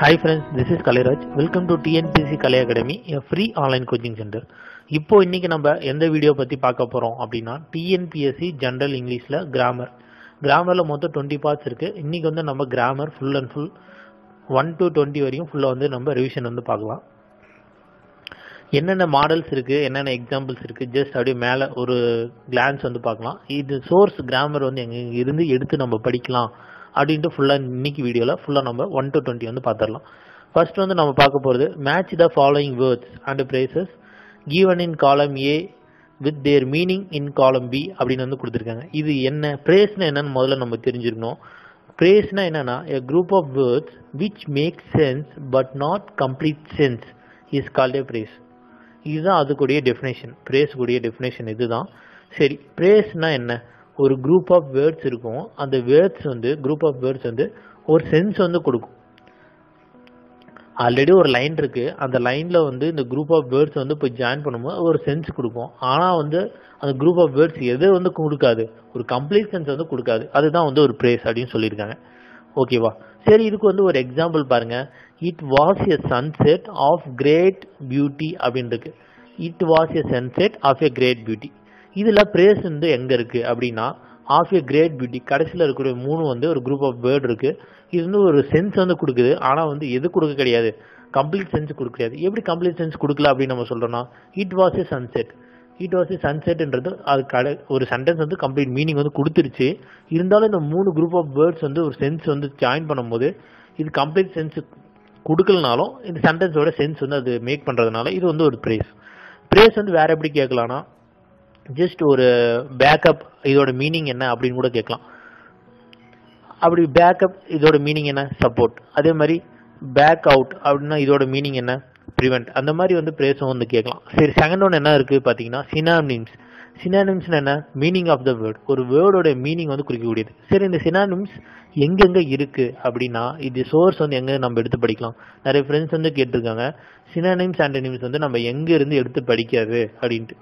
Hi friends this is Kalairaj welcome to TNPC Kalai academy a free online coaching centre இப்போ இன்னைக்கு நம்ம எந்த video பற்றி பார்க்க போகிறோம் அப்படின்னா டிஎன்பிஎஸ்சி ஜென்ரல் இங்கிலீஷில் கிராமர் கிராமரில் மொத்தம் டுவெண்ட்டி பார்ட்ஸ் இருக்குது இன்றைக்கி வந்து நம்ம grammar full and full one to twenty வரையும் ஃபுல்லாக வந்து நம்ம ரிவிஷன் வந்து பார்க்கலாம். என்னென்ன மாடல்ஸ் இருக்குது என்னென்ன எக்ஸாம்பிள்ஸ் இருக்குது ஜஸ்ட் அப்படியே மேலே ஒரு கிளான்ஸ் வந்து பார்க்கலாம். இது சோர்ஸ் கிராமர் வந்து எங்கே இருந்து எடுத்து நம்ம படிக்கலாம் அப்படின்ட்டு ஃபுல்லாக இன்னைக்கு வீடியோவில் ஃபுல்லாக நம்ம ஒன் டு டுவெண்ட்டி வந்து பார்த்துடலாம் ஃபர்ஸ்ட் வந்து நம்ம பார்க்க போகிறது match the following words and phrases given in column A with there meaning in காலம் பி அப்படின்னு வந்து கொடுத்துருக்காங்க. இது என்ன ப்ரேஸ்னா என்னன்னு முதல்ல நம்ம தெரிஞ்சிருக்கணும். ப்ரேஸ்னா என்னன்னா a group of words which make sense but not complete sense is called a phrase இதுதான் அதுக்குடைய டெஃபினேஷன் ப்ரேஸ்க்குடைய கூடிய டெஃபினேஷன் இதுதான். சரி ப்ரேஸ்னா என்ன? ஒரு குரூப் ஆஃப் வேர்ட்ஸ் இருக்கும். அந்த வேர்ட்ஸ் வந்து குரூப் ஆஃப் வேர்ட்ஸ் வந்து ஒரு சென்ஸ் வந்து கொடுக்கும். ஆல்ரெடி ஒரு லைன் இருக்குது அந்த லைனில் வந்து இந்த குரூப் ஆஃப் வேர்ட்ஸ் வந்து போய் ஜாயின் பண்ணும்போது ஒரு சென்ஸ் கொடுக்கும். ஆனால் வந்து அந்த குரூப் ஆஃப் வேர்ட்ஸ் எது வந்து கொடுக்காது? ஒரு கம்ப்ளீட் சென்ஸ் வந்து கொடுக்காது. அதுதான் வந்து ஒரு ப்ரேஸ் அப்படின்னு சொல்லியிருக்காங்க. ஓகேவா சரி இதுக்கு வந்து ஒரு எக்ஸாம்பிள் பாருங்கள் it was a sunset of great beauty அப்படின்னு இருக்கு it was a sunset of a great beauty இதில் பிரேஸ் வந்து எங்கே இருக்குது அப்படின்னா ஆஃப் ஏ கிரேட் பியூட்டி கடைசியில் இருக்கிற மூணு வந்து ஒரு குரூப் ஆஃப் பேர்ட் இருக்குது இது வந்து ஒரு சென்ஸ் வந்து கொடுக்குது. ஆனால் வந்து எது கொடுக்க கிடையாது. கம்ப்ளீட் சென்ஸ் கொடுக்க கிடையாது. எப்படி கம்ப்ளீட் சென்ஸ் கொடுக்கல அப்படின்னு நம்ம சொல்கிறோன்னா it was a sunset it was a சன்செட்ன்றது அது கடை ஒரு சென்டென்ஸ் வந்து கம்ப்ளீட் மீனிங் வந்து கொடுத்துருச்சு. இருந்தாலும் இந்த மூணு குரூப் ஆஃப் வேர்ட்ஸ் வந்து ஒரு சென்ஸ் வந்து ஜாயின் பண்ணும்போது இது கம்ப்ளீட் சென்ஸ் கொடுக்கலனாலும் இந்த சென்டென்ஸோட சென்ஸ் வந்து அது மேக் பண்ணுறதுனால இது வந்து ஒரு ப்ரேஸ் ப்ரேஸ் வந்து வேறு எப்படி கேட்கலான்னா ஜஸ்ட் ஒரு பேக்கப் இதோட மீனிங் என்ன அப்படின்னு கூட கேட்கலாம். அப்படி பேக்கப் இதோட மீனிங் என்ன? சப்போர்ட் அதே மாதிரி பேக் அவுட் அப்படின்னா இதோட மீனிங் என்ன? ப்ரிவெண்ட் அந்த மாதிரி வந்து பிரேஸும் வந்து கேட்கலாம். சரி செகண்ட் ஒன் என்ன இருக்குது பார்த்தீங்கன்னா சினானிம்ஸ் சினானிம்ஸ் என்ன? மீனிங் ஆஃப் த வேர்ட் ஒரு வேர்டோட மீனிங் வந்து குறிக்கக்கூடியது. சரி இந்த சினானிம்ஸ் எங்கெங்கே இருக்குது அப்படின்னா இது சோர்ஸ் வந்து எங்கே நம்ம எடுத்து படிக்கலாம். நிறைய ஃப்ரெண்ட்ஸ் வந்து கேட்டிருக்காங்க. சினானிம்ஸ் ஆண்டனிம்ஸ் வந்து நம்ம எங்கேருந்து எடுத்து படிக்காது அப்படின்ட்டு.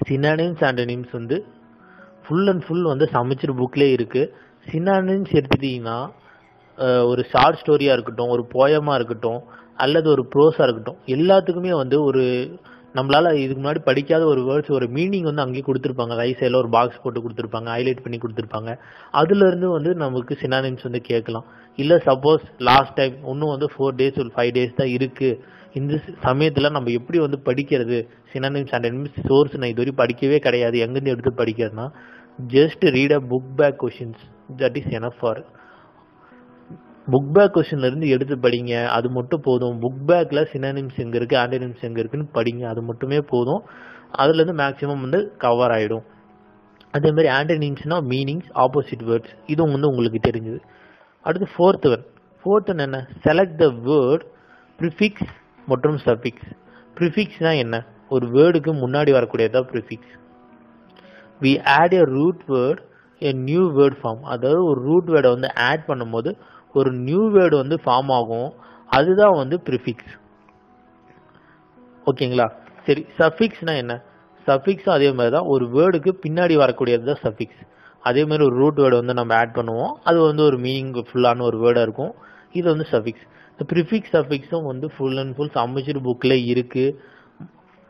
சினானிம்ஸ் ஆண்டனிம்ஸ் வந்து ஃபுல் அண்ட் ஃபுல் வந்து சமைச்சர் புக்லேயே இருக்குது சினானிம்ஸ் எடுத்துட்டிங்கன்னா ஒரு ஷார்ட் ஸ்டோரியாக இருக்கட்டும் ஒரு போயமாக இருக்கட்டும் அல்லது ஒரு ப்ரோஸாக இருக்கட்டும் எல்லாத்துக்குமே வந்து ஒரு நம்மளால் இதுக்கு முன்னாடி படிக்காத ஒரு வேர்ட்ஸ் ஒரு மீனிங் வந்து அங்கேயே கொடுத்துருப்பாங்க. ரைட் சைடில் ஒரு பாக்ஸ் போட்டு கொடுத்துருப்பாங்க ஹைலைட் பண்ணி கொடுத்துருப்பாங்க. அதுலேருந்து வந்து நமக்கு சினானிம்ஸ் வந்து கேட்கலாம். இல்லை சப்போஸ் லாஸ்ட் டைம் இன்னும் வந்து ஃபோர் டேஸ் ஒரு ஃபைவ் டேஸ் தான் இருக்குது இந்த சமயத்தில் நம்ம எப்படி வந்து படிக்கிறது? சினானிம்ஸ் அண்ட் சோர்ஸ் நான் இது வரையும் படிக்கவே கிடையாது. எங்கேருந்து எடுத்து படிக்கிறதுனா just read a book back questions that is enough for book back கொஷின்லேருந்து எடுத்து படிங்க. அது மட்டும் போதும். புக் பேக்கில் சினானிம்ஸ் எங்கே இருக்குது ஆண்டனிம்ஸ் எங்கே இருக்குன்னு படிங்க. அது மட்டுமே போதும். அதுலேருந்து மேக்ஸிமம் வந்து கவர் ஆகிடும் அதே மாதிரி ஆண்டனிம்ஸ்னா மீனிங்ஸ் ஆப்போசிட் வேர்ட்ஸ் இதுவும் வந்து உங்களுக்கு தெரிஞ்சுது. அடுத்து ஃபோர்த் ஒன் ஃபோர்த் ஒன் என்ன? செலக்ட் த வேர்ட் ப்ரிஃபிக்ஸ் மற்றும் சஃபிக்ஸ் ப்ரிஃபிக்ஸ்னா என்ன? ஒரு வேர்டுக்கு முன்னாடி வரக்கூடியதான் prefix we add a root word a new word form அதாவது ஒரு ரூட் வேர்டை வந்து ஆட் பண்ணும்போது ஒரு நியூ வேர்டு வந்து ஃபார்ம் ஆகும். அதுதான் வந்து ப்ரிஃபிக்ஸ் ஓகேங்களா சரி சஃபிக்ஸ்னா என்ன? சஃபிக்ஸும் அதே மாதிரி தான். ஒரு வேர்டுக்கு பின்னாடி வரக்கூடியது தான் சஃபிக்ஸ் அதே மாதிரி ஒரு ரூட் வேர்டு வந்து நம்ம ஆட் பண்ணுவோம். அது வந்து ஒரு மீனிங் ஃபுல்லான ஒரு வேர்டாக இருக்கும். இது வந்து சஃபிக்ஸ் ப்ரிஃபிக்ஸ் சஃபிக்ஸும் வந்து ஃபுல் அண்ட் ஃபுல் சமைச்சர் புக்கில் இருக்குது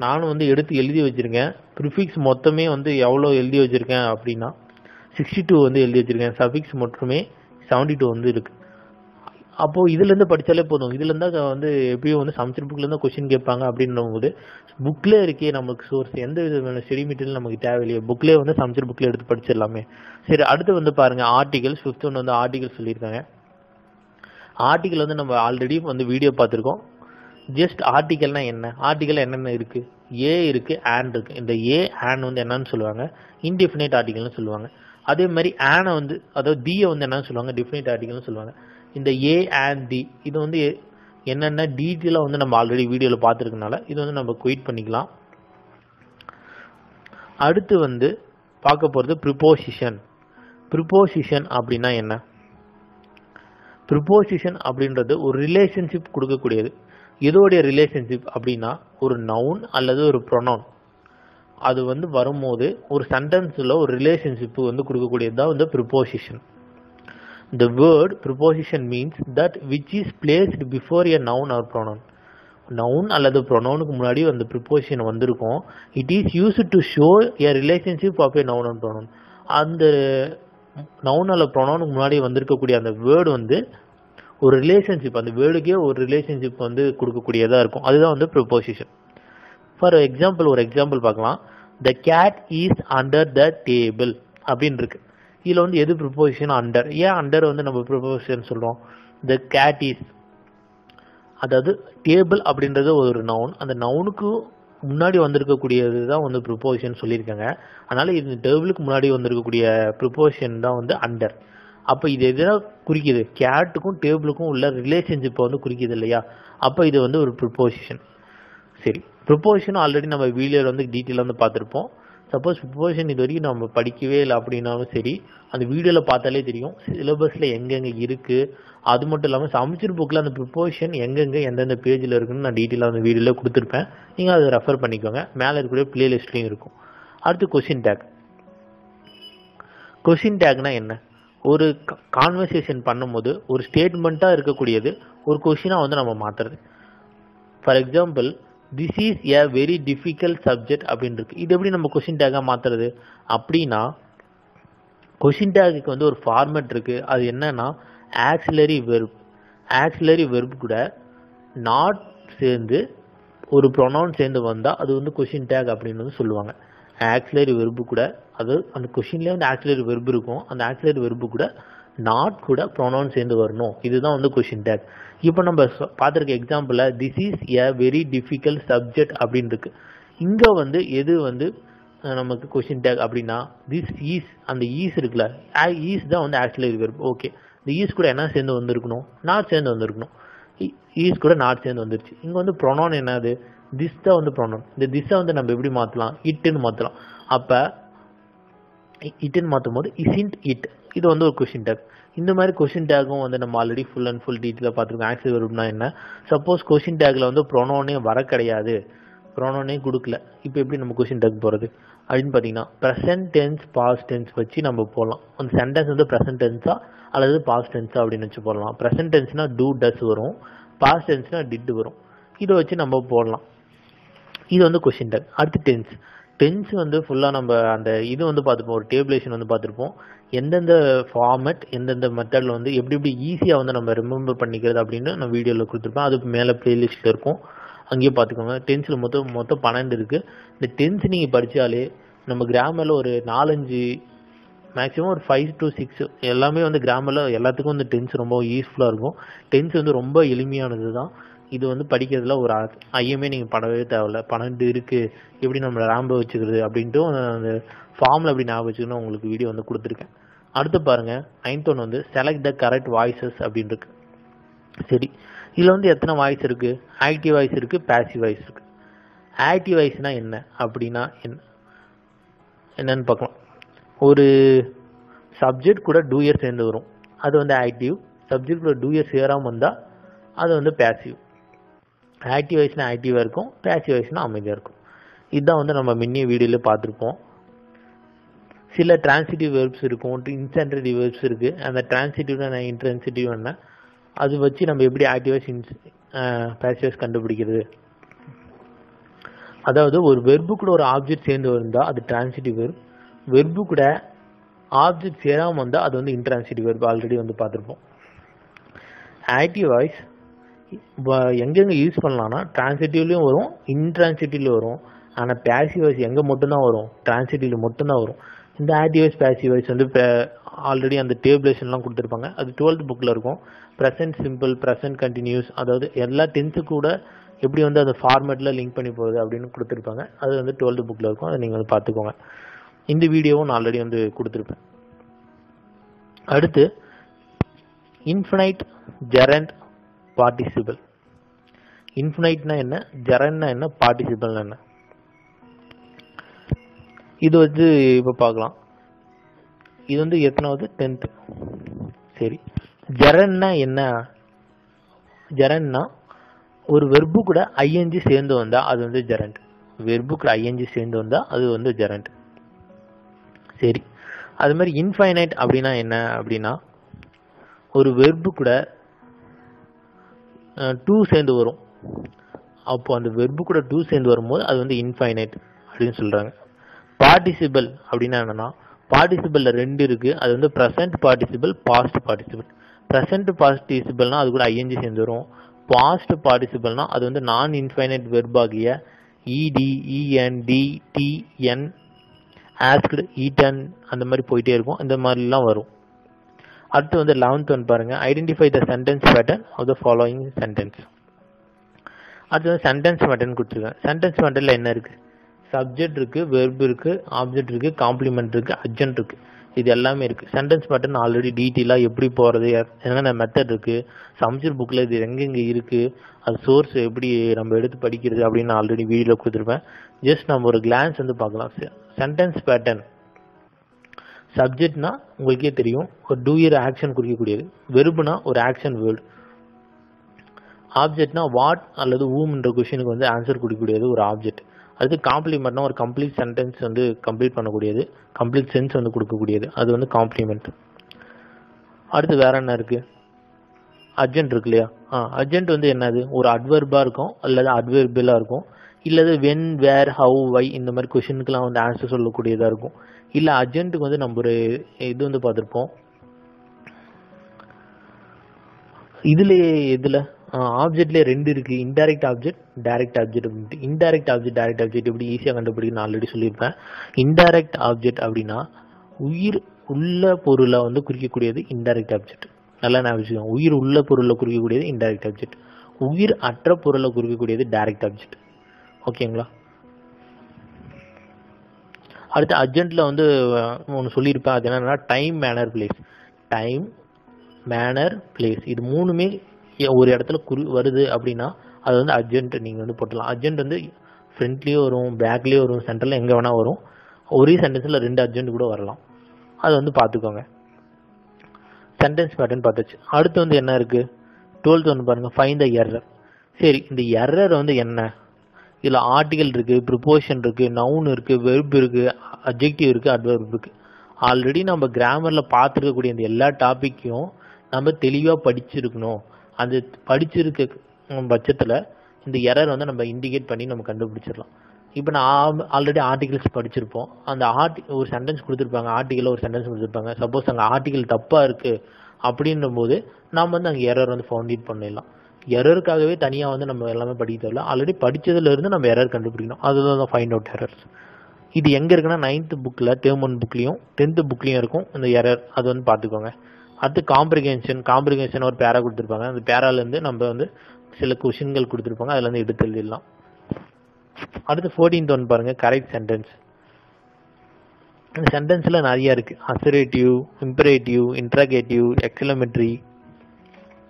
நானும் வந்து எடுத்து எழுதி வச்சுருக்கேன். ப்ரிஃபிக்ஸ் மொத்தமே வந்து எவ்வளோ எழுதி வச்சுருக்கேன் அப்படின்னா சிக்ஸ்டி டூ வந்து எழுதி வச்சுருக்கேன். சஃபிக்ஸ் மட்டுமே செவன்டி டூ வந்து இருக்குது அப்போது இதுலேருந்து படித்தாலே போதும். இதுலேருந்தா வந்து எப்பயும் வந்து சமைச்சர் புக்லேருந்து கொஷின் கொஸ்டின் கேட்பாங்க அப்படின்னும் போது இருக்கே நமக்கு சோர்ஸ் எந்த விதமான ஸ்டடி மெட்டீரியல் நமக்கு தேவையில்லையே புக்லேயே வந்து சமைச்சர் புக்கில் எடுத்து படிச்சிடலாமே. சரி அடுத்து வந்து பாருங்க ஆர்டிகல்ஸ் ஃபிஃப்த் ஒன்று வந்து ஆர்டிகல் சொல்லியிருக்காங்க. ஆர்டிக்கல் வந்து நம்ம ஆல்ரெடி வந்து வீடியோ பார்த்துருக்கோம். ஜஸ்ட் ஆர்டிகல்னா என்ன? ஆர்டிக்கல் என்னென்ன இருக்குது ஏ இருக்குது ஆன் இருக்குது இந்த ஏ ஆன் வந்து என்னன்னு சொல்லுவாங்க. இன்டிஃபினைட் ஆர்டிக்கல்னு சொல்லுவாங்க. அதே மாதிரி ஆனை வந்து அதாவது டியை வந்து என்னன்னு சொல்லுவாங்க. டிஃபினைட் ஆர்டிக்கல்னு சொல்லுவாங்க. இந்த ஏ ஆண்ட் டி இது வந்து என்னென்ன டீட்டெயிலாக வந்து நம்ம ஆல்ரெடி வீடியோவில் பார்த்துருக்கனால இது வந்து நம்ம குயிட் பண்ணிக்கலாம். அடுத்து வந்து பார்க்க போகிறது ப்ரிப்போசிஷன் ப்ரிப்போசிஷன் அப்படின்னா என்ன? ப்ரிப்போசிஷன் அப்படின்றது ஒரு ரிலேஷன்ஷிப் கொடுக்கக்கூடியது. இதோடைய ரிலேஷன்ஷிப் அப்படின்னா ஒரு நவுன் அல்லது ஒரு ப்ரொனவுன் அது வந்து வரும்போது ஒரு சென்டென்ஸில் ஒரு ரிலேஷன்ஷிப் வந்து கொடுக்கக்கூடியது தான் வந்து preposition the word preposition means that which is placed before a noun or pronoun noun அல்லது ப்ரொனவுனுக்கு முன்னாடி அந்த ப்ரிப்போசிஷன் வந்திருக்கும். It is use to show a relationship of a noun and pronoun அந்த நவுன் அல்ல ப்ரொனவுனுக்கு முன்னாடி வந்திருக்கக்கூடிய அந்த வேர்டு வந்து ஒரு ரிலேஷன்ஷிப் அந்த வேர்டுக்கே ஒரு ரிலேஷன்ஷிப் வந்து கொடுக்கக்கூடியதாக இருக்கும். அதுதான் வந்து ப்ரொபோசிஷன் ஃபார் எக்ஸாம்பிள் ஒரு எக்ஸாம்பிள் பார்க்கலாம். The cat is under the table அப்படின்னு இருக்கு இதில் வந்து எது ப்ரிப்போசிஷன் அண்டர் ஏன் அண்டர் வந்து நம்ம ப்ரிப்போசிஷன் சொல்கிறோம் த கேட் இஸ் அதாவது டேபிள் அப்படின்றது ஒரு நவுன் அந்த நவுனுக்கு முன்னாடி வந்திருக்கக்கூடியது தான் வந்து ப்ரிப்போசிஷன் சொல்லியிருக்காங்க. அதனால் இந்த டேபிளுக்கு முன்னாடி வந்திருக்கக்கூடிய ப்ரிப்போசிஷன் தான் வந்து அண்டர் அப்போ இது எதுனா குறிக்குது? கேட்டுக்கும் டேபிளுக்கும் உள்ள ரிலேஷன்ஷிப்பை வந்து குறிக்குது இல்லையா? அப்போ இது வந்து ஒரு ப்ரிப்போசிஷன் சரி ப்ரிப்போசிஷன் ஆல்ரெடி நம்ம வீடியோவில் வந்து டீட்டெயிலாக வந்து பார்த்துருப்போம். சப்போஸ் ப்ரிப்போசிஷன் இது வரைக்கும் நம்ம படிக்கவே இல்லை அப்படின்னாலும் சரி அந்த வீடியோவில் பார்த்தாலே தெரியும். சிலபஸில் எங்கெங்கே இருக்குது அது மட்டும் இல்லாமல் சமைச்சர் புக்கில் அந்த ப்ரிப்போசிஷன் எங்கெங்கே எந்தெந்த பேஜில் இருக்குன்னு நான் டீட்டெயிலாக அந்த வீடியோவில் கொடுத்துருப்பேன். நீங்கள் அதை ரெஃபர் பண்ணிக்கோங்க. மேலே இருக்கக்கூடிய பிளேலிஸ்ட்லேயும் இருக்கும். அடுத்து கொஷின் டேக் கொஷின் டேக்னா என்ன? ஒரு கான்வர்சேஷன் பண்ணும்போது ஒரு ஸ்டேட்மெண்ட்டாக இருக்கக்கூடியது ஒரு கொஷினாக வந்து நம்ம மாற்றுறது for example this is a very difficult subject அப்படின்னு இருக்கு. இது எப்படி நம்ம கொஷின் டேக்காக மாற்றுறது அப்படின்னா கொஷின் டேக்கு வந்து ஒரு ஃபார்மேட் இருக்குது அது என்னன்னா ஆக்சிலரி வெர்ப் ஆக்சிலரி வெர்ப் கூட நாட் சேர்ந்து ஒரு ப்ரொனவுன் சேர்ந்து வந்தால் அது வந்து கொஷின் டேக் அப்படின்னு வந்து சொல்லுவாங்க. ஆக்சிலரி வெர்பு கூட அது அந்த கொஷின்லேயே வந்து ஆக்சிலரி வெர்பு இருக்கும். அந்த ஆக்சிலரி வெர்பு கூட நாட் கூட ப்ரொனவுன் சேர்ந்து வரணும். இதுதான் வந்து கொஷின் டேக் இப்போ நம்ம பார்த்துருக்க எக்ஸாம்பிளில் this is a very difficult subject அப்படின்னு இருக்கு. இங்கே வந்து எது வந்து நமக்கு கொஷின் டேக் அப்படின்னா திஸ் ஈஸ் அந்த ஈஸ் இருக்குல்ல ஈஸ் தான் வந்து ஆக்சுவலி வெர்ப் ஓகே இந்த ஈஸ் கூட என்ன சேர்ந்து வந்திருக்கணும்? நாட் சேர்ந்து வந்திருக்கணும். ஈஸ் கூட நாட் சேர்ந்து வந்துருச்சு. இங்கே வந்து ப்ரொனோன் என்னது? திஸ் தான் வந்து ப்ரொனோன் இந்த திஸ்ஸை வந்து நம்ம எப்படி மாற்றலாம் இட்டுன்னு மாற்றலாம் அப்போ இட்டுன்னு மாற்றும் போது இசின்ட் இட் இது வந்து ஒரு கொஷின் டேக் இந்த மாதிரி கொஷின் டேக்கும் வந்து நம்ம ஆல்ரெடி ஃபுல் அண்ட் ஃபுல் டீட்டெயிலாக பார்த்துருக்கோம். ஆக்சில் வெர்ப்னா என்ன? சப்போஸ் கொஷின் டேக்கில் வந்து ப்ரொனோனே வர கிடையாது. ப்ரொனோனே கொடுக்கல. இப்போ எப்படி நம்ம கொஷின் டேக் போகிறது அப்படின்னு பார்த்தீங்கன்னா ப்ரெசன்ட் டென்ஸ் பாஸ்ட் டென்ஸ் வச்சு நம்ம போடலாம். அந்த சென்டென்ஸ் வந்து ப்ரெசன்ட் டென்ஸா அல்லது பாஸ்ட் டென்ஸா அப்படின்னு வச்சு போடலாம். ப்ரெசன்ட் டென்ஸ்னால் டூ டஸ் வரும். பாஸ்ட் டென்ஸ்னால் டிட் வரும். இதை வச்சு நம்ம போடலாம். இது வந்து கொஷின் டேக் அடுத்து டென்ஸ் டென்ஸ் வந்து ஃபுல்லாக நம்ம அந்த இது வந்து பார்த்துப்போம் ஒரு டேபிளேஷன் வந்து பார்த்துருப்போம். எந்தெந்த ஃபார்மேட் எந்தெந்த மெத்தடில் வந்து எப்படி எப்படி ஈஸியாக வந்து நம்ம ரிமெம்பர் பண்ணிக்கிறது அப்படின்னு நான் வீடியோவில் கொடுத்துருப்பேன். அது மேலே பிளேலிஸ்ட்டில் இருக்கும். அங்கேயே பார்த்துக்கோங்க. டென்ஸில் மொத்தம் மொத்தம் பன்னெண்டு இருக்குது இந்த டென்ஸ் நீங்கள் படித்தாலே நம்ம கிராமரில் ஒரு நாலஞ்சு மேக்ஸிமம் ஒரு ஃபைவ் டு சிக்ஸ் எல்லாமே வந்து கிராமரில் எல்லாத்துக்கும் வந்து டென்ஸ் ரொம்ப யூஸ்ஃபுல்லாக இருக்கும். டென்ஸ் வந்து ரொம்ப எளிமையானது தான் இது வந்து படிக்கிறதுல ஒரு ஐயமே நீங்கள் படவே தேவையில்ல. பன்னெண்டு இருக்குது எப்படி நம்மளை ரேம்பை வச்சுக்கிறது அப்படின்ட்டு அந்த ஃபார்மில் எப்படி ஞாபகம் வச்சுக்கணும் உங்களுக்கு வீடியோ வந்து கொடுத்துருக்கேன். அடுத்து பாருங்கள் நைன்த் ஒன் வந்து செலக்ட் த கரெக்ட் வாய்ஸஸ் அப்படின்னு இருக்கு சரி. இதில் வந்து எத்தனை வாய்ஸ் இருக்குது ஆக்டிவ் வாய்ஸ் இருக்குது பேசிவ் வாய்ஸ் இருக்குது ஆக்டிவ் வாய்ஸ்னால் என்ன? அப்படின்னா என்ன? என்னன்னு பார்க்கலாம். ஒரு சப்ஜெக்ட் கூட டூ இயர்ஸ் சேர்ந்து வரும். அது வந்து ஆக்டிவ் சப்ஜெக்ட் கூட டூ இயர்ஸ் சேராமல் வந்தால் அது வந்து பேசிவ் ஆக்டிவ் வாய்ஸ்னால் ஆக்டிவாக இருக்கும் பேசிவ் வாய்ஸ்னால் அமைதியாக இருக்கும். இதுதான் வந்து நம்ம மின்னிய வீடியோவில் பார்த்துருப்போம். சில டிரான்சிட்டிவ் வெர்ப்ஸ் இருக்கும் இன்சென்டிவ் வெர்ப்ஸ் இருக்குது அந்த டிரான்சிட்டிவ் இன்ட்ரான்சிட்டிவ் என்ன அது வச்சு நம்ம எப்படி ஆக்டிவாய்ஸ் இன்ஸ் பேசிவாய்ஸ் கண்டுபிடிக்கிறது? அதாவது ஒரு வெர்பு கூட ஒரு ஆப்ஜெக்ட் சேர்ந்து வந்தால் அது டிரான்சிட்டிவ் வெர்ப் வெர்பு கூட ஆப்ஜெக்ட் சேராமல் வந்தால் அது வந்து இன்ட்ரான்சிட்டிவ் வெர்ப் ஆல்ரெடி வந்து பார்த்துருப்போம். ஆக்டிவ் வாய்ஸ் எங்கெங்கே யூஸ் பண்ணலான்னா டிரான்சிட்டிவ்லேயும் வரும் இன்ட்ரான்சிட்டிவ்லையும் வரும். ஆனால் பேசிவ் வாய்ஸ் எங்கே மட்டும்தான் வரும்? டிரான்சிட்டிவ்ல மட்டும்தான் வரும். இந்த ஆக்டிவ் வாய்ஸ் பேசிவ் வாய்ஸ் வந்து ஆல்ரெடி அந்த டேபிளேஷன்லாம் கொடுத்துருப்பாங்க. அது டுவெல்த் புக்கில் இருக்கும். ப்ரெசன்ட் சிம்பிள் ப்ரெசன்ட் கண்டினியூஸ் அதாவது எல்லா டென்த்து கூட எப்படி வந்து அந்த ஃபார்மேட்டில் லிங்க் பண்ணி போகுது அப்படின்னு கொடுத்துருப்பாங்க. அது வந்து டுவெல்த் புக்கில் இருக்கும். அதை நீங்கள் வந்து பார்த்துக்கோங்க. இந்த வீடியோவும் நான் ஆல்ரெடி வந்து கொடுத்துருப்பேன். அடுத்து இன்ஃபினைட் ஜெரண்ட் பார்ட்டிசிபிள் இன்ஃபினைட்னா என்ன? ஜெரண்ட்னா என்ன? பார்ட்டிசிபிள் என்ன? இது வந்து இப்போ பார்க்கலாம். இது வந்து எத்தனாவது? டென்த்து சரி. ஜெரன்னா என்ன? ஜெரன்னா ஒரு வெர்பு கூட ஐஎன்ஜி சேர்ந்து வந்தால் அது வந்து ஜெரண்ட் வெர்பு கூட ஐஎன்ஜி சேர்ந்து வந்தால் அது வந்து ஜெரண்ட் சரி. அது மாதிரி இன்ஃபைனைட் அப்படின்னா என்ன? அப்படின்னா ஒரு வெர்பு கூட டூ சேர்ந்து வரும். அப்போ அந்த வெர்பு கூட டூ சேர்ந்து வரும்போது அது வந்து இன்ஃபைனைட் அப்படின்னு சொல்கிறாங்க பார்ட்டிசிபிள் அப்படின்னா என்னென்னா பார்ட்டிசிபிளில் ரெண்டு இருக்குது அது வந்து present participle past participle present பார்ட்டிசிபிள்னா அது கூட ஐஎன்ஜி சேர்ந்து வரும். பாஸ்ட் பார்ட்டிசிபிள்னா அது வந்து நான் இன்ஃபைனைட் வெர்பாகிய இடி இஎன் டி ஆஸ்க்டு ஈட்டன் அந்த மாதிரி போயிட்டே இருக்கும். இந்த மாதிரிலாம் வரும். அடுத்து வந்து லெவன்த் ஒன் பாருங்கள் identify the sentence pattern of the following sentence அடுத்து வந்து சென்டென்ஸ் பேட்டர்ன் கொடுத்துருக்கேன். சென்டென்ஸ் பேட்டர்ல என்ன இருக்குது சப்ஜெக்ட் இருக்குது வெர்ப் இருக்குது ஆப்ஜெக்ட் இருக்குது காம்ப்ளிமெண்ட் இருக்குது அர்ஜென்ட் இருக்குது இது எல்லாமே இருக்குது சென்டென்ஸ் பேட்டர்ன் ஆல்ரெடி டீட்டெயிலாக எப்படி போகிறது என்னென்ன மெத்தட் இருக்குது சம்ஜர் புக்கில் இது எங்கெங்கே இருக்குது அது சோர்ஸ் எப்படி நம்ம எடுத்து படிக்கிறது அப்படின்னு ஆல்ரெடி வீடியோவில் கொடுத்துருப்பேன். ஜஸ்ட் நம்ம ஒரு கிளான்ஸ் வந்து பார்க்கலாம். சென்டென்ஸ் பேட்டர்ன் சப்ஜெக்ட்னா உங்களுக்கே தெரியும் ஒரு டூ இயர் ஆக்ஷன் குறிக்கக்கூடியது. வெறுப்புனா ஒரு ஆக்ஷன் வேர்டு ஆப்ஜெக்ட்னா வாட் அல்லது ஊம்ன்ற கொஷனுக்கு வந்து ஆன்சர் கொடுக்கக்கூடியது ஒரு ஆப்ஜெக்ட் அடுத்து காம்ப்ளிமெண்ட்னா ஒரு கம்ப்ளீட் சென்டென்ஸ் வந்து கம்ப்ளீட் பண்ணக்கூடியது கம்ப்ளீட் சென்ஸ் வந்து கொடுக்கக்கூடியது. அது வந்து காம்ப்ளிமெண்ட் அடுத்து வேற என்ன இருக்குது அர்ஜென்ட் இருக்கு இல்லையா? ஆ அர்ஜென்ட் வந்து என்னது? ஒரு அட்வர்பாக இருக்கும் அல்லது அட்வர்பியலா இருக்கும். இல்லது வென் வேர் ஹவு வை இந்த மாதிரி கொஷினுக்குலாம் வந்து ஆன்சர் சொல்லக்கூடியதாக இருக்கும். இல்லை அர்ஜென்ட்டுக்கு வந்து நம்ம ஒரு இது வந்து பார்த்துருப்போம் இதுலேயே இதில் ஆப்ஜெக்ட்லேயே ரெண்டு இருக்குது இன்டைரக்ட் ஆப்ஜெக்ட் டைரக்ட் ஆப்ஜெக்ட் அப்படின்ட்டு. இன்டைரக்ட் ஆப்ஜெக்ட் டைரக்ட் ஆப்ஜெக்ட் எப்படி ஈஸியாக கண்டுபிடிக்கணும் ஆல்ரெடி சொல்லியிருப்பேன். இன்டைரக்ட் ஆப்ஜெக்ட் அப்படின்னா உயிர் உள்ள பொருளை வந்து குறிக்கக்கூடியது இன்டைரக்ட் ஆப்ஜெக்ட் நல்லா ஞாபகம் உயிர் உள்ள பொருளை குறிக்கக்கூடியது இன்டைரக்ட் ஆப்ஜெக்ட் உயிர் அற்ற பொருளை குறிக்கக்கூடியது டைரக்ட் ஆப்ஜெக்ட் ஓகேங்களா? அடுத்து அர்ஜென்ட்ல வந்து ஒன்று சொல்லியிருப்பேன் அது என்னன்னா time manner place time manner place இது மூணுமே ஒரு இடத்துல குறி வருது அப்படின்னா அது வந்து அர்ஜென்ட் நீங்கள் வந்து போட்டலாம். அர்ஜென்ட் வந்து ஃப்ரண்ட்லேயும் வரும் பேக்லேயும் வரும் சென்டரில் எங்கே வேணால் வரும். ஒரே சென்டென்ஸில் ரெண்டு அர்ஜென்ட் கூட வரலாம். அதை வந்து பார்த்துக்கோங்க. சென்டென்ஸ் பேட்டர்ன் பார்த்தாச்சு. அடுத்து வந்து என்ன இருக்குது டுவெல்த் வந்து பாருங்கள் ஃபைன் த எரர் சரி இந்த எரர் வந்து என்ன? இதில் ஆர்டிகல் இருக்குது ப்ரிப்போஷன் இருக்குது நவுன் இருக்குது வெர்ப் இருக்குது அப்ஜெக்டிவ் இருக்குது அட்வர்ப் இருக்குது ஆல்ரெடி நம்ம கிராமரில் பார்த்துருக்கக்கூடிய இந்த எல்லா டாப்பிக்கையும் நம்ம தெளிவாக படிச்சிருக்கணும். அந்த படிச்சிருக்க பட்சத்தில் இந்த எரர் வந்து நம்ம இண்டிகேட் பண்ணி நம்ம கண்டுபிடிச்சிடலாம். இப்போ நான் ஆல்ரெடி ஆர்டிகிள்ஸ் படிச்சிருப்போம். அந்த ஆர்டி ஒரு சென்டென்ஸ் கொடுத்துருப்பாங்க ஆர்டிக்கலில் ஒரு சென்டென்ஸ் கொடுத்துருப்பாங்க. சப்போஸ் அங்கே ஆர்டிகல் தப்பாக இருக்குது அப்படின்ற போது நாம் வந்து அங்கே எரர் வந்து ஃபவுண்டேட் பண்ணிடலாம். எரருக்காகவே தனியாக வந்து நம்ம எல்லாமே படிக்க தேவையில்ல. ஆல்ரெடி படித்ததுலேருந்து நம்ம எரர் கண்டுபிடிக்கணும். அதுதான் தான் ஃபைண்ட் அவுட் எரர்ஸ் இது எங்கே இருக்குன்னா நைன்த் புக்கில் டேர்ம் ஒன் புக்லேயும் டென்த்து புக்லேயும் இருக்கும் இந்த எரர் அது வந்து பார்த்துக்கோங்க. அடுத்து காம்ப்ரிகென்ஷன் காம்ப்ரிகென்ஷன் ஒரு பேரா கொடுத்துருப்பாங்க. அந்த பேராலேருந்து நம்ம வந்து சில கொஷின்கள் கொடுத்துருப்பாங்க. அதுலேருந்து எடுத்து எழுதிடலாம். அடுத்து ஃபோர்டீன்த் ஒன் பாருங்கள் கரெக்ட் சென்டென்ஸ் இந்த சென்டென்ஸ்ல நிறைய இருக்குது அசரேட்டிவ் இம்பரேட்டிவ் இன்ட்ராகேட்டிவ் எக்ஸலமெட்ரி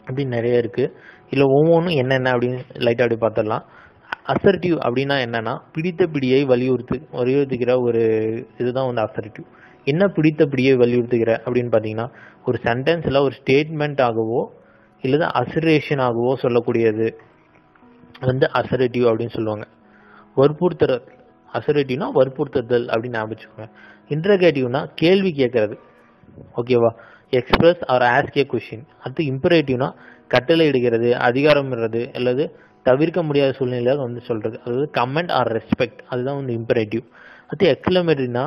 அப்படின்னு நிறைய இருக்குது இல்லை ஒவ்வொன்றும் என்னென்ன அப்படின்னு லைட்டாக அப்படி பார்த்துடலாம். அசர்டிவ் அப்படின்னா என்னென்னா பிடித்த பிடியை வலியுறுத்து வலியுறுத்துகிற ஒரு இதுதான் வந்து அசர்டிவ் என்ன பிடித்த பிடியை வலியுறுத்துகிற அப்படின்னு பார்த்தீங்கன்னா ஒரு சென்டென்ஸில் ஒரு ஸ்டேட்மெண்ட் ஆகவோ இல்லது அசரேஷன் ஆகவோ சொல்லக்கூடியது வந்து அசரேட்டிவ் அப்படின்னு சொல்லுவாங்க. வற்புறுத்துறது அசரேட்டிவ்னா வற்புறுத்துதல் அப்படின்னு ஞாபகம் வச்சுக்கோங்க. இன்டர்கேட்டிவ்னா கேள்வி கேட்கறது. ஓகேவா express or ask a question அடுத்து இம்பரேட்டிவ்னா கட்டளை அதிகாரம் அதிகாரம்ன்றது அல்லது தவிர்க்க முடியாத சூழ்நிலையாக வந்து சொல்கிறது அதாவது கமெண்ட் ஆர் ரெஸ்பெக்ட் அதுதான் வந்து இம்பரேட்டிவ் அடுத்து எக்ஸலமெட்ரினா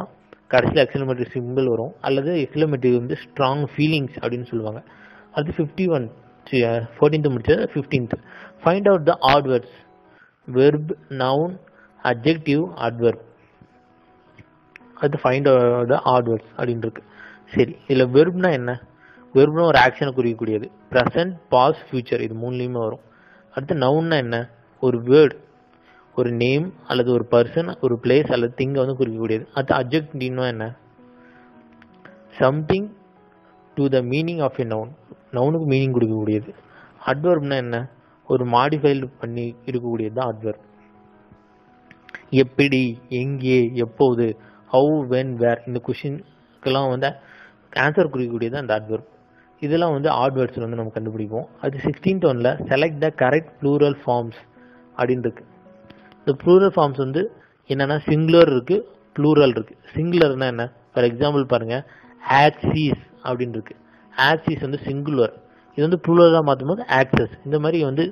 கடைசியில் எக்ஸலமெட்ரி சிம்பிள் வரும். அல்லது எக்ஸலமெட்ரி வந்து ஸ்ட்ராங் ஃபீலிங்ஸ் அப்படின்னு சொல்லுவாங்க. அது ஃபிஃப்டி ஒன் ஃபோர்டீன்த் முடிச்சது fifteenth find out the adverbs verb noun adjective adverb அது ஃபைண்ட் அவுட் த ஆட்வர்ட்ஸ் அப்படின்னு இருக்கு சரி இதில் வெர்ப்னா என்ன? வெறும்னு ஒரு ஆக்ஷனை குறிக்கக்கூடியது. ப்ரெசன்ட் பாஸ் ஃபியூச்சர் இது மூணுலேயுமே வரும். அடுத்து நவுன்னா என்ன? ஒரு வேர்டு ஒரு நேம் அல்லது ஒரு பர்சன் ஒரு பிளேஸ் அல்லது திங்கை வந்து குறிக்கக்கூடியது. அடுத்து அப்ஜெக்டின்னா என்ன? Something to the meaning of a noun நவுனுக்கு meaning கொடுக்கக்கூடியது. அட்வர்ப்னா என்ன? ஒரு மாடிஃபைல் பண்ணி இருக்கக்கூடியது தான் அட்வர்ப் எப்படி எங்கே எப்போது ஹவு வென் வேர் இந்த கொஷினுக்கெல்லாம் வந்து ஆன்சர் குறிக்கக்கூடியது அந்த அட்வர்ப் இதெல்லாம் வந்து ஆட் வந்து நம்ம கண்டுபிடிப்போம். அது சிக்ஸ்டீன்த் ஒன்ல select the correct plural forms அப்படின்னு இருக்கு. இந்த ப்ளூரல் ஃபார்ம்ஸ் வந்து என்னென்னா சிங்குலர் இருக்குது ப்ளூரல் இருக்குது சிங்குலர்னா என்ன? ஃபார் எக்ஸாம்பிள் பாருங்கள் ஆக்சிஸ் அப்படின்னு இருக்கு. ஆக்சிஸ் வந்து சிங்குலர் இது வந்து ப்ளூரலாக மாற்றும் போது ஆக்சஸ் இந்த மாதிரி வந்து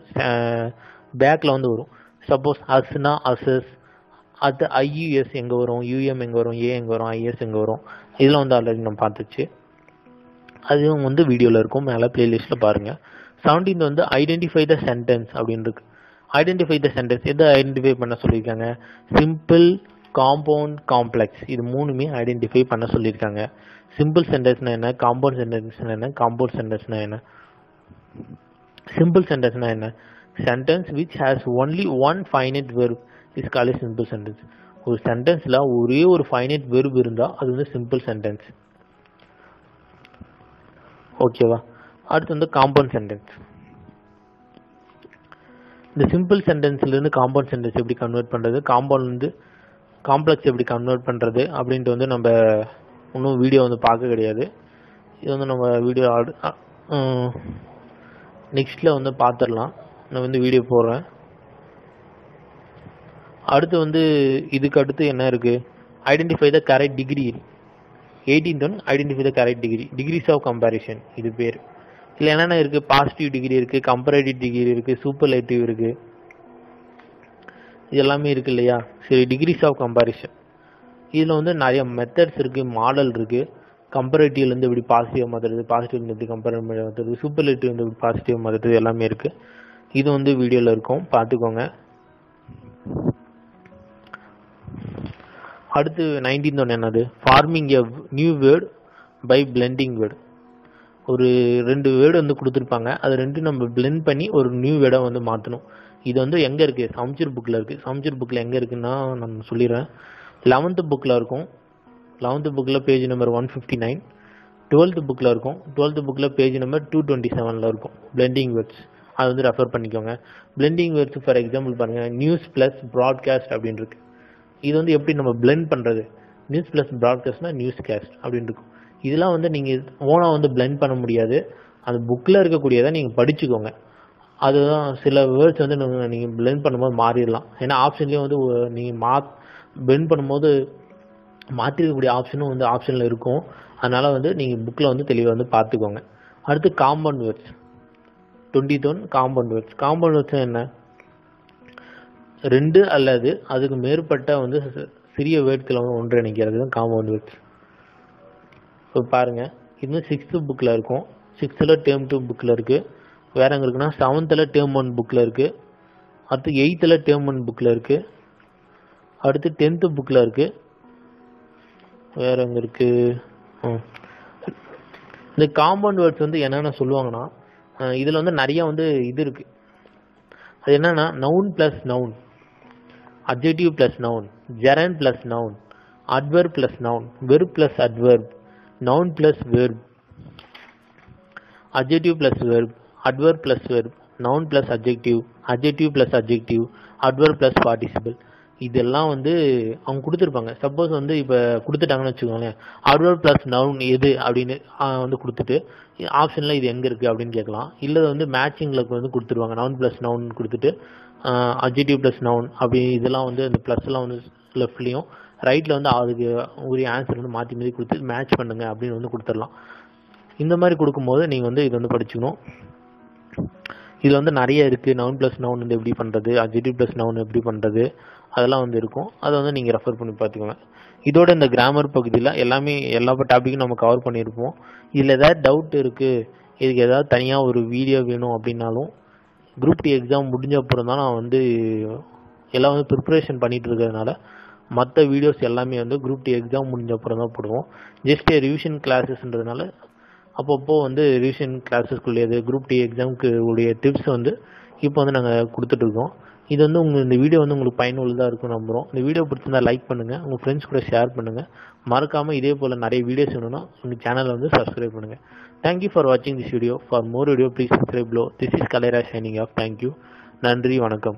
பேக்கில் வந்து வரும். சப்போஸ் அஸ்னா அசஸ் அது ஐயுஎஸ் எங்கே வரும்? யூஎம் எங்கே வரும்? ஏ எங்கே வரும்? ஐஎஸ் எங்கே வரும்? இதெல்லாம் வந்து ஆல்ரெடி நம்ம பார்த்துச்சு. அதுவும் வந்து வீடியோவில் இருக்கும். மேலே பிளேலிஸ்ட்டில் பாருங்கள் செவன்டீன்த் வந்து ஐடென்டிஃபை த சென்டென்ஸ் அப்படின்னு இருக்கு. ஐடென்டிஃபை த சென்டென்ஸ் எதை ஐடென்டிஃபை பண்ண சொல்லியிருக்காங்க? சிம்பிள் காம்பவுண்ட் காம்ப்ளெக்ஸ் இது மூணுமே ஐடென்டிஃபை பண்ண சொல்லியிருக்காங்க. சிம்பிள் சென்டென்ஸ்னா என்ன? காம்பவுண்ட் சென்டென்ஸ்னா என்ன? காம்பவுண்ட் சென்டென்ஸ்னா என்ன? சிம்பிள் சென்டென்ஸ்னா என்ன? Sentence which has only one finite verb is call simple sentence ஒரு சென்டென்ஸில் ஒரே ஒரு ஃபைனட் வெர்ப் இருந்தால் அது வந்து சிம்பிள் சென்டென்ஸ் ஓகேவா அடுத்து வந்து காம்பவுண்ட் சென்டென்ஸ் இந்த சிம்பிள் சென்டென்ஸ்லேருந்து காம்பவுண்ட் சென்டென்ஸ் எப்படி கன்வெர்ட் பண்ணுறது காம்பவுண்ட் வந்து காம்ப்ளெக்ஸ் எப்படி கன்வெர்ட் பண்ணுறது அப்படின்ட்டு வந்து நம்ம இன்னும் வீடியோ வந்து பார்க்க கிடையாது. இது வந்து நம்ம வீடியோ ஆடு நெக்ஸ்ட்டில் வந்து பார்த்துடலாம். நான் வந்து வீடியோ போடுறேன். அடுத்து வந்து இதுக்கு அடுத்து என்ன இருக்குது identify the correct degree eighteenth one identify the correct degree degrees of comparison இது பேர். இதில் என்னென்ன இருக்குது பாசிட்டிவ் டிகிரி இருக்குது கம்பரேட்டிவ் டிகிரி இருக்குது சூப்பர்லேட்டிவ் இருக்குது இது எல்லாமே இருக்கு இல்லையா? சரி டிகிரிஸ் ஆஃப் கம்பேரிஷன் இதில் வந்து நிறைய மெத்தட்ஸ் இருக்குது மாடல் இருக்குது கம்பரேட்டிவ்லேருந்து எப்படி பாசிட்டிவ் மாற்றுறது பாசிட்டிவ்லேருந்து எப்படி கம்பேர் மாற்றுறது சூப்பர்லேட்டிவ் வந்து எப்படி பாசிட்டிவ் மாற்றுறது எல்லாமே இருக்குது இது வந்து வீடியோவில் இருக்கும் பார்த்துக்கோங்க. அடுத்து நைன்டீன் ஒன்று என்னது? Forming a new word by blending word ஒரு ரெண்டு வேர்டு வந்து கொடுத்துருப்பாங்க. அது ரெண்டு நம்ம பிளெண்ட் பண்ணி ஒரு நியூ வேர்டை வந்து மாற்றணும் இது வந்து எங்கே இருக்குது சம்ச்சூர் புக்கில் இருக்குது சம்ச்சூர் புக்கில் எங்கே இருக்குன்னா நான் சொல்லிடுறேன். லெவன்த்து புக்கில் இருக்கும். லெவன்த்து புக்கில் page number one fifty nine twelfth புக்கில் இருக்கும். டுவெல்த்து புக்கில் பேஜ் நம்பர் டூ டுவெண்ட்டி செவனில் இருக்கும். பிளெண்டிங் வேர்ட்ஸ் அதை வந்து ரெஃபர் பண்ணிக்கோங்க. பிளெண்டிங் வேர்ட்ஸ் ஃபார் எக்ஸாம்பிள் பாருங்கள் நியூஸ் ப்ளஸ் ப்ராட்காஸ்ட் அப்படின்னு இருக்கு. இது வந்து எப்படி நம்ம பிளெண்ட் பண்ணுறது நியூஸ் ப்ளஸ் ப்ராட்காஸ்ட்னா நியூஸ் கேஸ்ட் அப்படின்னு இருக்கும். இதெல்லாம் வந்து நீங்கள் ஓனாக வந்து பிளெண்ட் பண்ண முடியாது. அந்த புக்கில் இருக்கக்கூடியதை நீங்கள் படிச்சுக்கோங்க. அதுதான் சில வேர்ட்ஸ் வந்து நீங்கள் பிளெண்ட் பண்ணும்போது மாறிடலாம். ஏன்னா ஆப்ஷன்லேயும் வந்து நீங்கள் மா பிளெண்ட் பண்ணும்போது மாற்றிருக்கக்கூடிய ஆப்ஷனும் வந்து ஆப்ஷனில் இருக்கும். அதனால் வந்து நீங்கள் புக்கில் வந்து தெளிவாக வந்து பார்த்துக்கோங்க. அடுத்து compound words twenty one compound words compound words என்ன? ரெண்டு அல்லது அதுக்கு மேற்பட்ட வந்து சிறிய வேர்ட்களை வந்து ஒன்றிணைக்கிறது தான் காம்பவுண்ட் வேர்ட்ஸ் இப்போ பாருங்கள் இது சிக்ஸ்த்து புக்கில் இருக்கும். சிக்ஸ்த்தில் டேர்ம் டூ புக்கில் இருக்குது வேற எங்கே இருக்குன்னா செவன்த்தில் டேர்ம் ஒன் புக்கில் இருக்குது அடுத்து எயித்தில் டேர்ம் ஒன் புக்கில் இருக்குது அடுத்து டென்த்து புக்கில் இருக்குது வேற எங்கே இருக்குது இந்த காம்பவுண்ட் வேர்ட்ஸ் வந்து என்னென்ன சொல்லுவாங்கன்னா இதில் வந்து நிறையா வந்து இது இருக்குது அது என்னென்னா noun plus noun adjective plus noun gerund plus noun adverb plus noun verb plus adverb, noun plus verb. Adjective plus verb. Adverb plus verb. Noun plus adjective. Adjective plus adjective. Adverb plus participle. இதெல்லாம் வந்து அவங்க கொடுத்துருப்பாங்க. Suppose வந்து இப்போ கொடுத்துட்டாங்கன்னு வச்சுக்கோங்களேன். Adverb plus noun எது அப்படின்னு வந்து கொடுத்துட்டு ஆப்ஷனில் இது எங்கே இருக்குது அப்படின்னு கேட்கலாம். இல்லை வந்து மேட்சிங்கில் வந்து கொடுத்துருவாங்க. நவுன் ப்ளஸ் நவுன் கொடுத்துட்டு adjective ப்ளஸ் நவுன் அப்படி இதெல்லாம் வந்து அந்த ப்ளஸ்லாம் வந்து லெஃப்ட்லேயும் ரைட்டில் வந்து அதுக்கு உரிய ஆன்சர் வந்து மாற்றி மாற்றி கொடுத்து மேட்ச் பண்ணுங்க அப்படின்னு வந்து கொடுத்துடலாம். இந்த மாதிரி கொடுக்கும்போது நீங்கள் வந்து இது வந்து படிச்சுக்கணும். இதில் வந்து நிறைய இருக்குது நவுன் ப்ளஸ் நவுன் வந்து எப்படி பண்ணுறது அஜெட்டிவ் ப்ளஸ் நவுன் எப்படி பண்ணுறது அதெல்லாம் வந்து இருக்கும். அதை வந்து நீங்கள் ரெஃபர் பண்ணி பார்த்துக்கோங்க. இதோட இந்த கிராமர் பகுதியில் எல்லாமே எல்லா டாப்பிக்கும் நம்ம கவர் பண்ணியிருப்போம். இதில் ஏதாவது டவுட் இருக்குது இதுக்கு ஏதாவது தனியாக ஒரு வீடியோ வேணும் அப்படின்னாலும் குரூப் டி எக்ஸாம் முடிஞ்ச அப்புறம் தான் நான் வந்து எல்லாம் வந்து ப்ரிப்பரேஷன் பண்ணிகிட்டு இருக்கிறதுனால மற்ற வீடியோஸ் எல்லாமே வந்து குரூப் டி எக்ஸாம் முடிஞ்ச அப்புறம் தான் போடுவோம். ஜஸ்ட் ரிவிஷன் கிளாஸஸ்ன்றதுனால அப்பப்போ வந்து ரிவிஷன் கிளாஸஸ்க்குள்ளேது குரூப் டி எக்ஸாமுக்கு உடைய டிப்ஸ் வந்து இப்போ வந்து நாங்கள் கொடுத்துட்ருக்கோம். இது வந்து உங்கள் இந்த வீடியோ வந்து உங்களுக்கு பயனுள்ளதாக இருக்கும் நம்புகிறோம் இந்த வீடியோ பிடிச்சிருந்தா லைக் பண்ணுங்கள் உங்கள் ஃப்ரெண்ட்ஸ் கூட ஷேர் பண்ணுங்கள் மறக்காமல் இதே போல் நிறைய வீடியோஸ் வேணும்னா உங்கள் சேனலை வந்து சப்ஸ்கிரைப் பண்ணுங்கள் தேங்க்யூ ஃபார் வாட்சிங் this video for more video please subscribe low this is Kalaira signing off thank you நன்றி வணக்கம்.